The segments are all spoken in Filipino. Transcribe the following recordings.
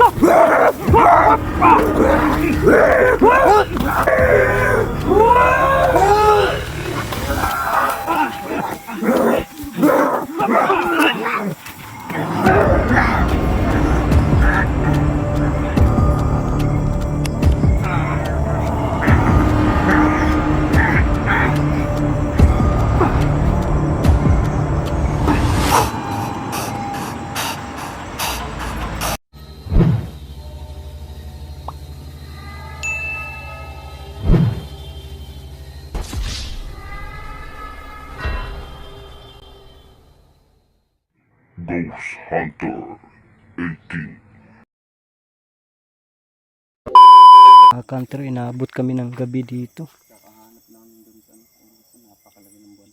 Ah! Ghost Hunter 18 Ah, Kanter, inaabot kami ng gabi dito. Kakahanap namin dun sa kung saan napakalaki ng buwan.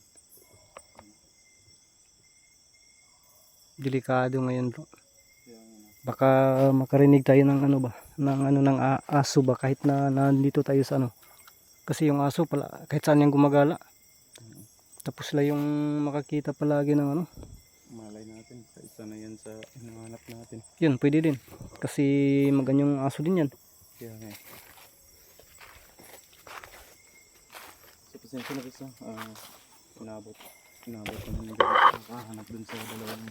Delikado ngayon bro. Na, Baka makarinig tayo ng ano ba, ng ano ng aso ba kahit na nandito tayo sa ano. Kasi yung aso pala kahit saan yung gumagala. Tapos sila yung makakita palagi ng ano. malay natin. Sa isa na yan sa hinahanap natin. Yun, pwede din. Kasi maganyong aso din yan. Kaya nga. eh. So, pasensya na gusto. Ah, inabot. Inabot ko naman dun. Kakahanap dun sa dalawang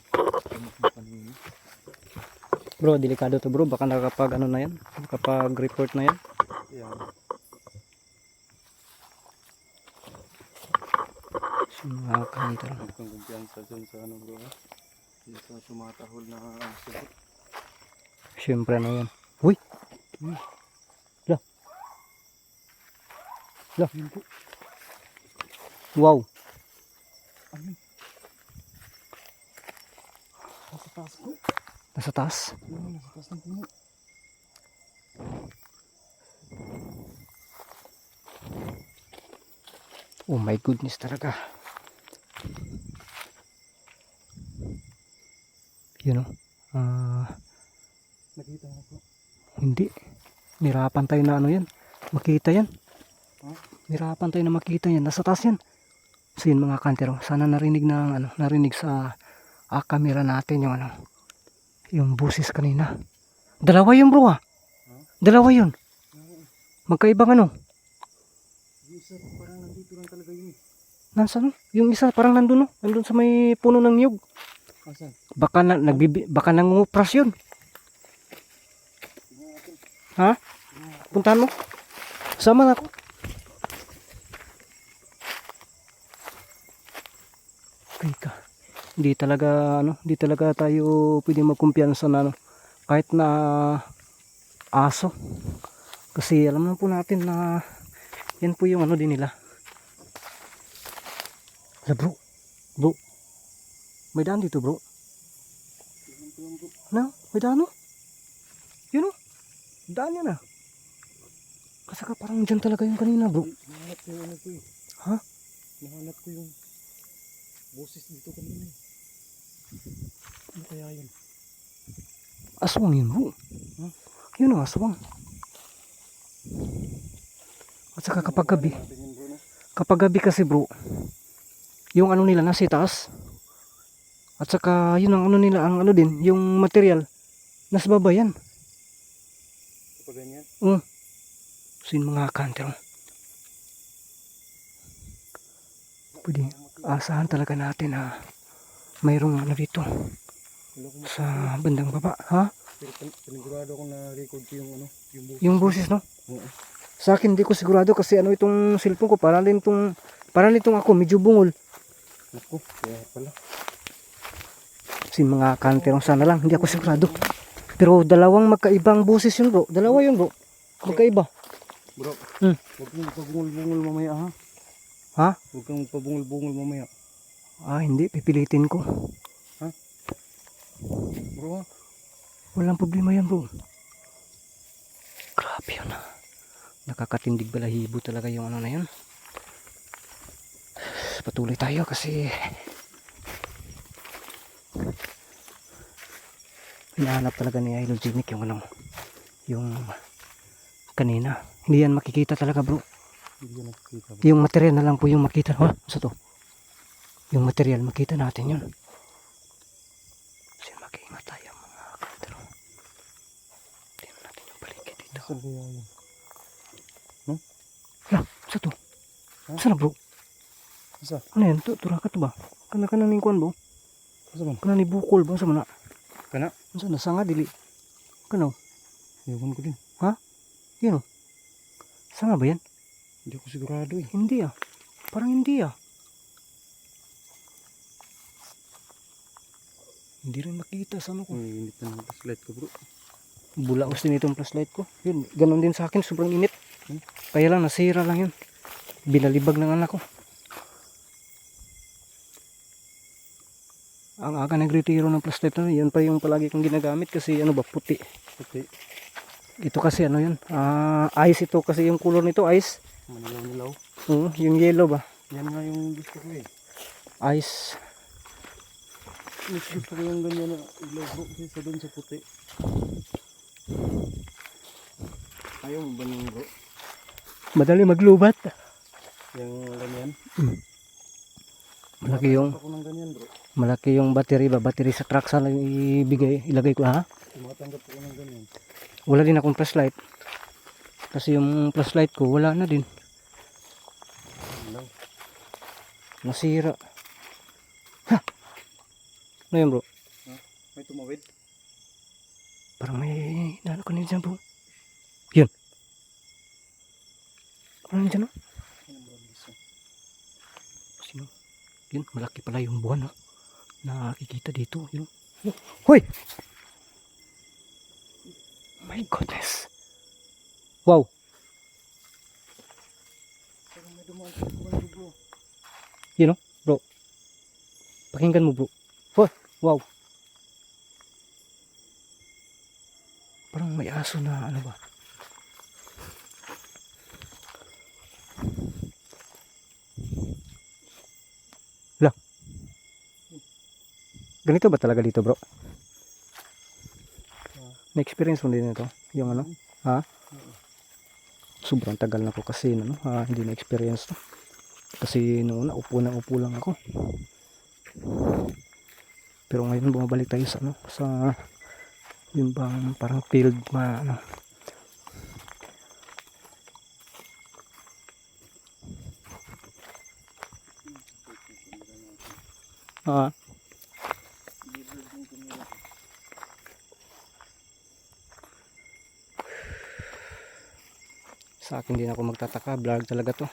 kamot na kanina. Bro, delikado to bro. Baka nakapag ano na yan. Nakapag report na yan. So, mga kanter. Huwag kang kumpiyansa dun sa ano bro. ah. Yung sa tumatahol na aso. Siyempre ano yan. Uy! Hmm. La. La. Yun po. Wow! Ano? Nasa taas po. Nasa taas. Yun, nasa taas ng puno. Oh my goodness talaga. Yun know, ah Nakita po. hindi. Nirapan tayo na ano yan. Makita yan. Ha? Nirapan tayo na makita yan. Nasa taas yan. So yun mga kantero. Sana narinig na ano, narinig sa ah, camera natin yung ano. Yung busis kanina. Dalawa yun bro ah. Dalawa yun. Magkaibang ano. Yung isa parang nandito lang talaga yun. eh. Nasaan? Yung isa parang nandun no. Nandun sa may puno ng niyog. Asan? Baka na, nagbibi, baka nangungupras yun. Ha? Puntahan mo. Sama na ako. Okay ka. Hindi talaga ano, hindi talaga tayo pwede magkumpiyansa na ano, kahit na aso. Kasi alam na po natin na yan po yung ano din nila. Hala bro. Bro. May daan dito bro. Tingnan ko lang po. Na, may daan no? Yun oh. Daan yan ah. Kasi ka parang dyan talaga yung kanina bro. Nahanap ko yung ano ko eh. Ha? Nahanap ko yung boses dito kanina eh. Ano kaya yun? Aswang yun bro. Ha? Yun ang aswang. At saka kapag gabi, kapag gabi kasi bro, yung ano nila nasa itaas. At saka yun ang ano nila, ang ano din, yung material, nasa baba yan. Kapag ganyan. So yun mga kanter. Pwede, asahan talaga natin na mayroong ano dito sa bandang baba. Ha? Panigurado ko na record ko yung ano, yung boses. Yung boses no? Oo. Sa akin hindi ko sigurado kasi ano itong cellphone ko parang din itong parang itong ako medyo bungol. Naku, kaya pala. Si mga kanterong sana lang hindi ako sigurado. Pero dalawang magkaibang boses yun bro. Dalawa yun bro. Magkaiba. Bro, Hmm. huwag kang pabungol-bungol mamaya ha. Ha? Huwag kang pabungol-bungol mamaya. Ah hindi pipilitin ko. Bro ha? Walang problema yan bro. Grabe yun ah. Nakakatindig balahibo talaga yung ano na yun. Patuloy tayo kasi hinahanap talaga ni Jimmick yung ano yung kanina. Hindi yan makikita talaga bro. Hindi yan nakikita bro. Yung material na lang po yung makita. Ha? Sa to. Yung material makita natin yun. Kasi mag-iingat tayo mga kapatero. Saan kaya yun? Lah, sa to? Ha? Saan bro? Asa? Ano yan? Tu- Tura ka to ba? Kana kana ning kuan bro? Asa man? Kana ni bukol ba sa mana? Kana? Unsa na sanga dili? Kano? Ewan ko din. Yun oh. Sanga ba yan? Hindi ako sigurado eh. Hindi ah. Parang hindi ah. Hindi rin makita sa ano ko. May init na ng flashlight ko bro. Bula gusto nitong flashlight ko. Yun, ganun din sa akin. Sobrang init. Hmm. Kaya lang, nasira lang yun. Binalibag ng anak ko. Ang aga nagretiro ng flashlight na yun pa yung palagi kong ginagamit kasi ano ba, puti. Okay. Ito kasi ano yun, ah ice ito kasi yung color nito, ice. Manilaw-nilaw. Oo, yung yellow ba? Yan nga yung gusto ko eh. Ice. Mas gusto ko yung ganyan na ilaw bro kaysa doon sa puti. Ayaw mo ba nung bro? Madali maglubat. Yung ganyan? Malaki yung, malaki yung battery ba? Battery sa truck sana ibigay, ilagay ko ha? Tumatanggap ako ng ganyan. wala din akong flashlight. Kasi yung flashlight ko wala na din. Nasira. Ha! Ano yun bro? May tumawid? parang may nano kanina dyan bro. Yun. Ano dyan no Ano ba ang gusto? sino yun malaki pala yung buwan no nakikita dito yun. Hoy! My goodness! Wow! Sa buwan bro. pakinggan mo bro. Oh, wow! Parang may aso na ano ba Ganito ba talaga dito, bro? Na-experience mo din ito? Yung ano? Ha? Sobrang tagal na ko kasi ano, ah, hindi na-experience to. Kasi noon na upo na upo lang ako. Pero ngayon bumabalik tayo sa ano, sa yung bang parang field ma ano. Ah, sa akin din ako magtataka, vlog talaga to.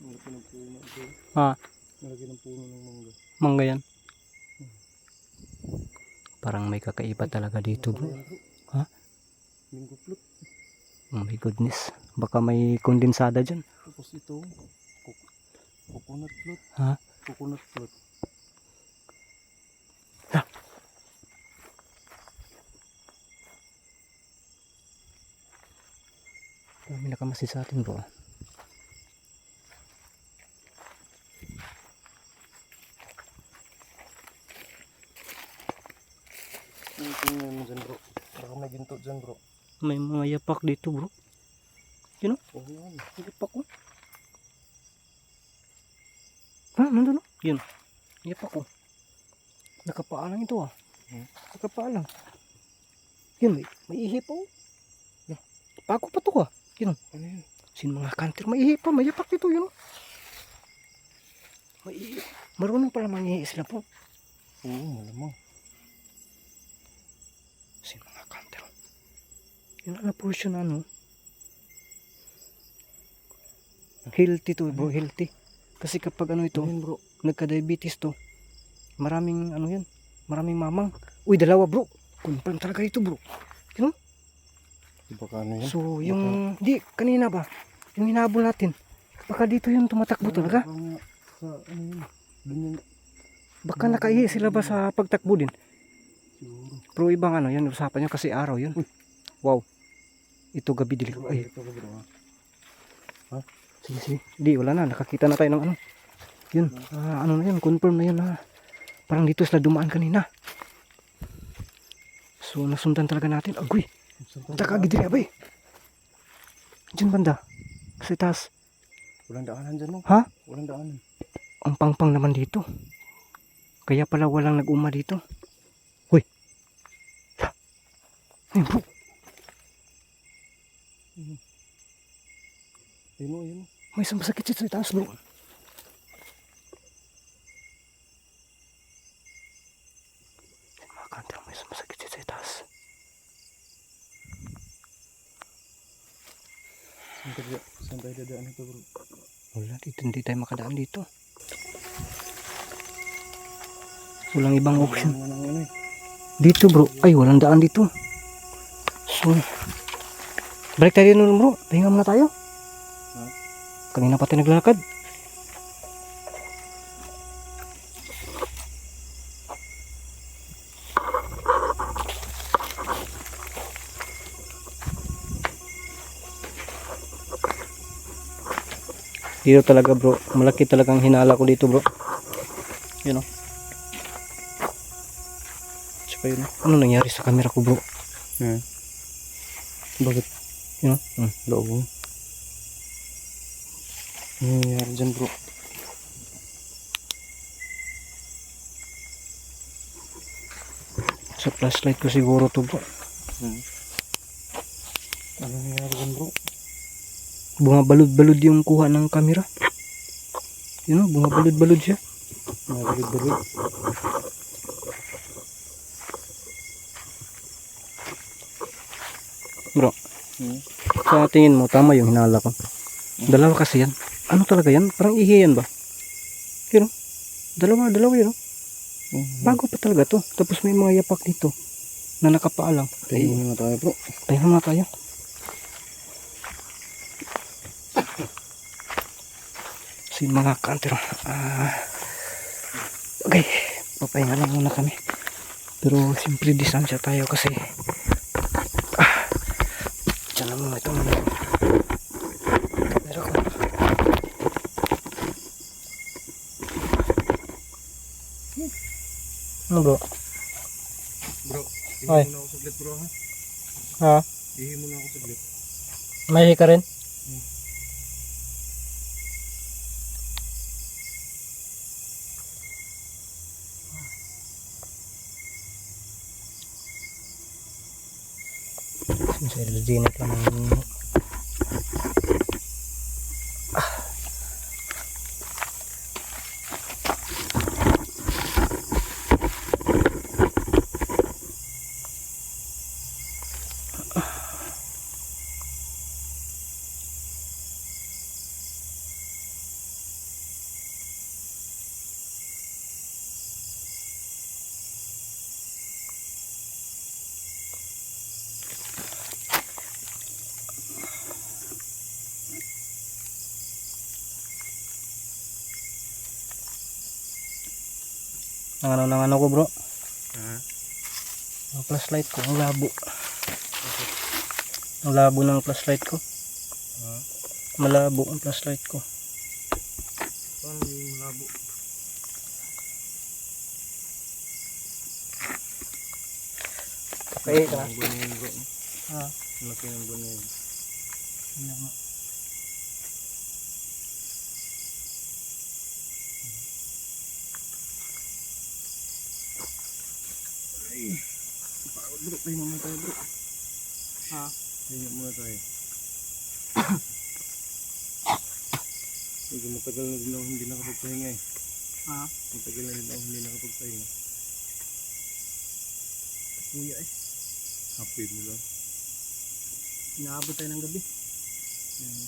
Malaki ng puno. Ha? Malaki ng puno ng mangga. Mangga yan. Parang may kakaiba talaga dito bro. Ha? Linggo flute. Oh my goodness. Baka may kondensada dyan. Tapos ito, coco- coconut float. Ha? Coconut float. Nakamasi sa atin bro. Yung tingnan mo dyan bro. Baka may ginto dyan bro. May mga yapak dito bro. Oh yan. Yapak ko. Ha? Nandun oh. Yun. Yapak ko. Nakapaalang ito ah. Hmm? Nakapaalang. Yun, may, may ihi pa oh. Yeah. Pako pa to ah. Ano yun? Sin mga kanter, may ihi pa. May yapak dito yun oh. May ihi. Marunong pala mangihi sila po. Oo, malamang. Sin mga kanter. Yun ang portion na ano. Healthy to bro, healthy. Kasi kapag ano ito, Ito yun bro. nagka-diabetes to, maraming ano yan, maraming mamang. Uy, dalawa bro. Confirm talaga ito bro. Baka ano yan? So, yung, di, kanina ba, yung hinabol natin, baka dito yung tumatakbo talaga. Baka nga Sa ano yun? Doon yung Baka nakaihi sila ba sa pagtakbo din. siguro. Pero ibang ano, yan, usapan nyo kasi araw yun. Wow. Ito gabi dilig. Ay, Ito ha? sige, sige. Di, wala na. Nakakita na tayo ng ano. Yun, ah, ano na yun, confirm na yun na parang dito sila dumaan kanina. So, nasundan talaga natin. Agoy, taka gidiri abay. Diyan banda. Sa taas. Walang daanan dyan no? Ha? Walang daanan. Ang pangpang naman dito. Kaya pala walang nag-uma dito. Hoy. Ayun bro. Ayun o, ayun o. May isang masakit sa taas bro. Mga kanter, may isang masakit sa taas. Saan tayo dadaan ito bro? Wala, dito hindi tayo makadaan dito. Walang ibang option. Ano eh. Dito bro. Ay, walang daan dito. So, balik tayo dito bro. Pahinga muna tayo. Kanina pa tayo naglalakad. Dito talaga bro. Malaki talagang hinala ko dito bro. Yun o. Tsaka yun. Ano nangyari sa camera ko bro? Hmm. Bakit? Yun o. Hmm. Loob mo. Ano nangyari dyan bro? Sa flashlight ko siguro to bro. Hmm. Ano nangyari? Bumabalod-balod yung kuha ng camera. Yun o, bumabalod-balod siya. Nagalit-galit. Bro, Hmm. sa tingin mo, tama yung hinala ko. Dalawa kasi yan. Ano talaga yan? Parang ihi yan ba? Yun o. Dalawa, dalawa yun o. Hmm. Bago pa talaga to. Tapos may mga yapak dito na nakapaalang. Tayo muna tayo bro. Tayo na mga tayo. Si mga kanter. Ah, okay. Papahinga lang muna kami. Pero siyempre distansya tayo kasi ah, dyan na muna itong camera ko. Ano bro? Bro, ihi Ay. muna ako saglit bro ha. Ha? Ihi muna ako saglit. May ka rin? Sa Elginit lang ang ang ano ng ano ko bro. Ha? Ang flashlight ko, ang labo. Ang labo ng flashlight ko. Ha? Malabo ang flashlight ko. Paano yung malabo? Okay, ka na. Yun bro. Ha? Ang laki ng buwan nga. Pagod bro, tayo muna tayo bro. Ha? Tayo muna tayo. Medyo matagal na din ako hindi nakapagpahinga eh. Ha? Matagal na din ako hindi nakapagpahinga. Kuya eh. Happy mo lang. Inaabot tayo ng gabi. Yan.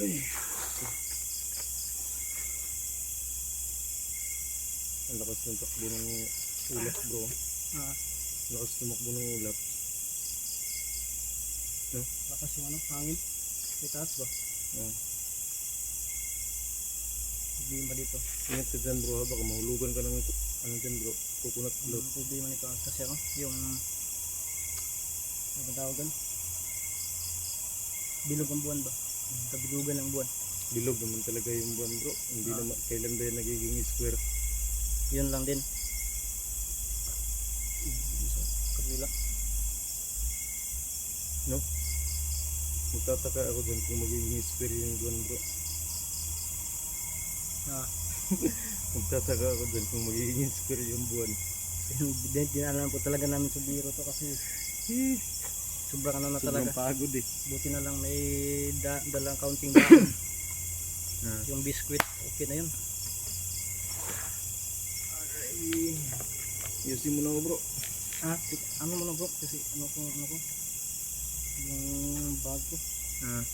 Ay. Ang lakas ng takbo ng ulap bro. Ang lakas tumakbo ng ulap. Lakas yung ano, hangin. Sa taas ba? Hindi ba dito? Ingat ka dyan bro ha, baka mahulugan ka ng ano dyan bro. Coconut Ang float. problema nito ah, kasi ako, yung ano tawagan? Bilog ang buwan ba? Kabilugan ng buwan. Bilog naman talaga yung buwan bro. Hindi Ah. naman, kailan ba yan nagiging square? Yun lang din. Sa kabila. Magtataka ako dyan kung magiging square yung buwan bro. Ah, Magtataka ako dun kung magiging square yung buwan. Hindi, dinalan po talaga namin sa biro to kasi sobrang ano na Sobrang talaga. pagod eh. Buti na lang may da, dalang counting baon. Ah. yung biscuit, okay na yun. Ay, Yusin mo na ako bro. Ah, ano mo na bro? Kasi ano ko, ano ko? Yung bag ko. Ah.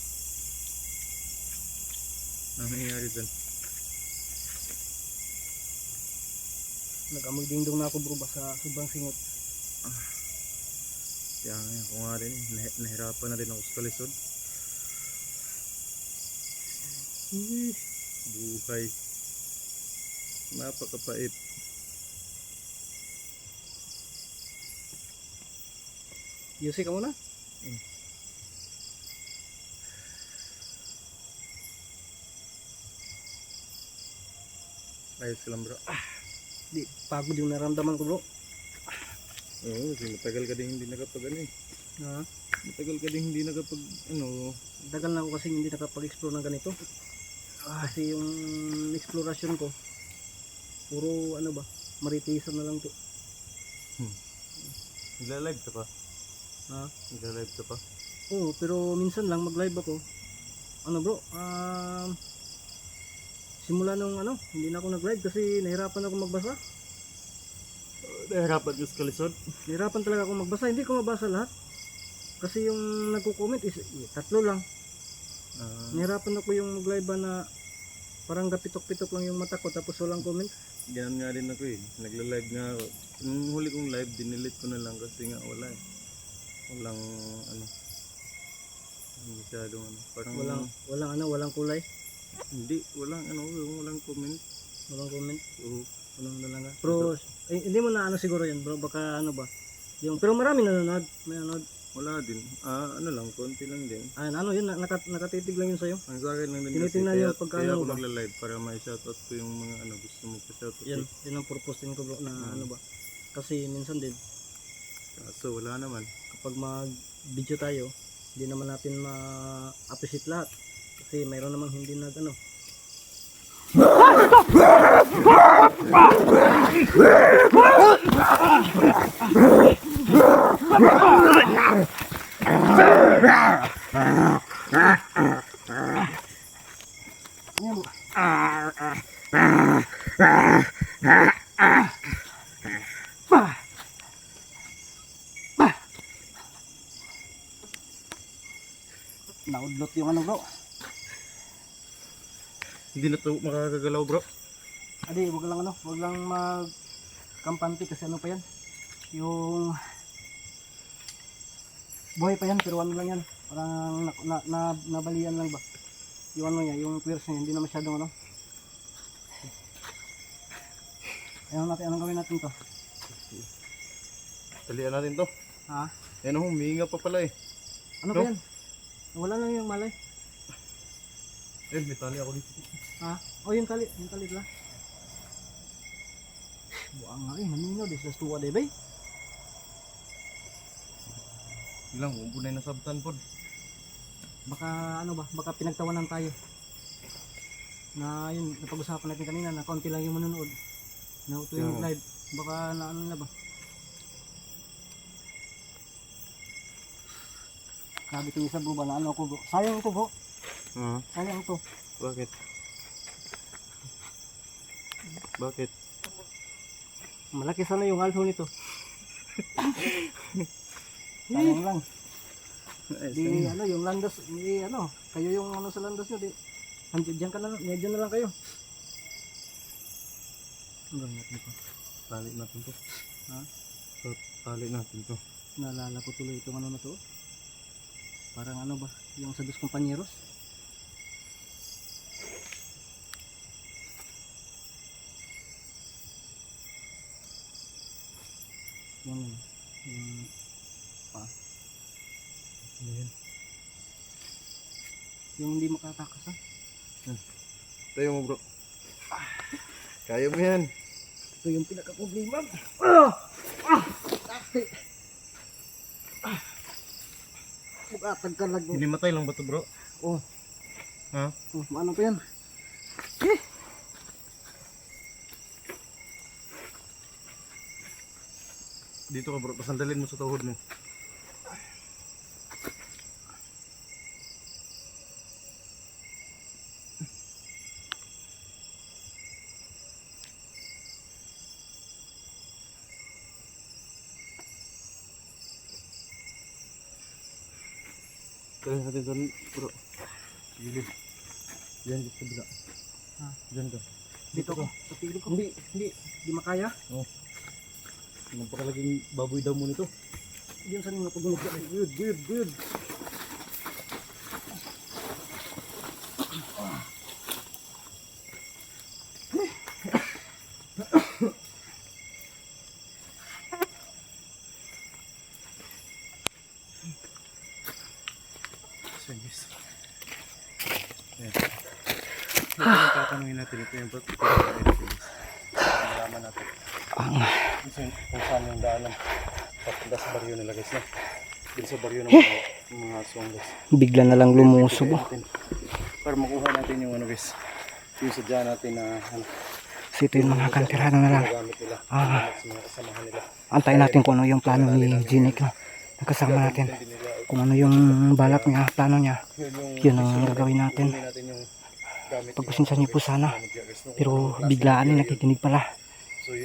Ano nangyayari dun? Nag-amoy dingdong na ako bro baka sobrang singot. Kaya nga, ako nga rin, nah- nahirapan na rin ako sa kalisod. Uy, buhay. Napakapait. Yusi ka muna. Ayos ka lang bro. Di, pagod yung naramdaman ko bro. Oo, kasi matagal ka din hindi nakapag ano eh. Ha? Matagal ka din hindi nakapag ano. Tagal na ako kasi hindi nakapag-explore ng ganito. Kasi yung exploration ko, puro ano ba, maritisan na lang to. Nagla-live ka pa? Ha? Nagla-live ka pa? Oo, pero minsan lang mag-live ako. Ano bro, um, simula nung ano, hindi na ako nag-live kasi nahirapan ako magbasa. Nahirapan ka sa kalisod? Nahirapan talaga ako magbasa, hindi ko mabasa lahat. Kasi yung nagko-comment is eh, tatlo lang. Ah, Nahirapan ako yung mag-live na parang gapitok-pitok lang yung mata ko tapos walang comment. ganun nga rin ako eh. Nagla-live nga ako. Nung huli kong live, dinilit ko na lang kasi nga wala eh. Walang ano. Masyadong ano. Parang Walang walang ano, walang kulay, Hindi, walang ano, walang comment. walang comment, Oo. walang talaga. Pero eh, hindi mo na ano siguro yun, bro, baka ano ba? Yung pero marami nanonood, may nanonood. Wala din. Ah, ano lang, konti lang din. Ah, ano yun, na- nakat, nakatitig lang yun sa'yo. Ang sa akin lang din kasi, Tinitingnan kaya, yung pagka kaya ano ako ba? nagla-live para may shoutout ko yung mga ano, gusto mo pa-shoutout. Yan, eh. yun ang purpose din ko bro na Mm. ano ba. Kasi minsan din, Kaso wala naman. kapag mag-video tayo, hindi naman natin ma-appreciate lahat. Kasi mayroon namang hindi nag ano. Yan. Naudlot yung ano bro. Hindi na to makakagalaw bro. Adi, wag lang ano, wag lang mag kampante kasi ano pa yan. Yung buhay pa yan pero ano lang yan. Parang na, na, na, nabalian lang ba. Yung ano niya, yung queers niya, hindi na masyadong ano. Ayun natin, anong gawin natin to? Talian natin to. Ha? Yan oh, huminga pa pala eh. Ano No? ba yan? Wala lang yung malay. Eh, may tali ako dito. Ha? Oh, yung tali, yung tali pala. Buang nga eh, naminaw di sa tuwa di ba eh? Ilang, umpunay na sabtan pod. Baka ano ba, baka pinagtawanan tayo. Na yun, napag-usapan natin kanina na konti lang yung manonood. Na ito yung live. Baka na ano na ba? Sabi ko isa bro ba na ano ako bro. Sayang to bro. Ah, Sayang to. bakit? Bakit? Malaki sana yung alto nito. Sayang lang. Ay, Di ano yung landas, di ano, kayo yung ano sa landas nyo, di. Andiyan diyan ka na lang, medyo na lang kayo. Ang gawin natin ito. Tali natin to. Ha? So, tali natin to. Naalala ko tuloy itong ano na to. Parang ano ba, yung sa dos kompanyeros. Yun. Yung Ano yan? Yung hindi makatakas ha. Tayo mo bro. Kaya mo yan. Ito yung pinaka-problema. Ah! Ah! Dati. Ah! Bugatag ka lang. Hindi matay lang ba to bro? Oh. Ha? Oh, maano pa yan? Dito ka bro, pasandalin mo sa tuhod mo. Kaya natin doon bro. Gilid. Diyan dito sa bila. Ha? Diyan ka. Dito ko. Sa piling ko. Hindi, hindi. Di makaya. Napakalaging baboy daw mo nito. Diyan sa mga pagulog. Good, good, good. So, yes. Ayan. Ito yung tatanungin natin. Ito yung natin. Malaman natin. Ang Kung saan, kung saan yung daanan. Papunta sa baryo nila guys na. Dito sa baryo ng mga, mga aswang guys. bigla na lang lumusob. oh. Para makuha natin yung ano guys. Yung sadya natin na ano, So ito yung mga kantirano na lang. Ah. Antayin natin kung ano yung plano ni Jinik. No? Nakasama natin. Kung ano yung balak niya, plano niya. yun yung ang gagawin natin. yung Pagpasensya niyo po sana. Pero biglaan eh, nakikinig pala.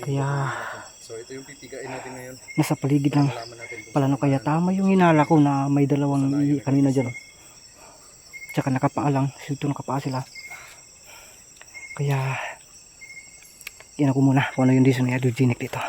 Kaya yung. So ito yung titigain natin ngayon. nasa paligid lang. Pala no kaya tama yung hinala ko na may dalawang kanina dyan. oh. Tsaka nakapaalang. Sito nakapaa sila. Kaya yan ako muna kung ano yung reason dito.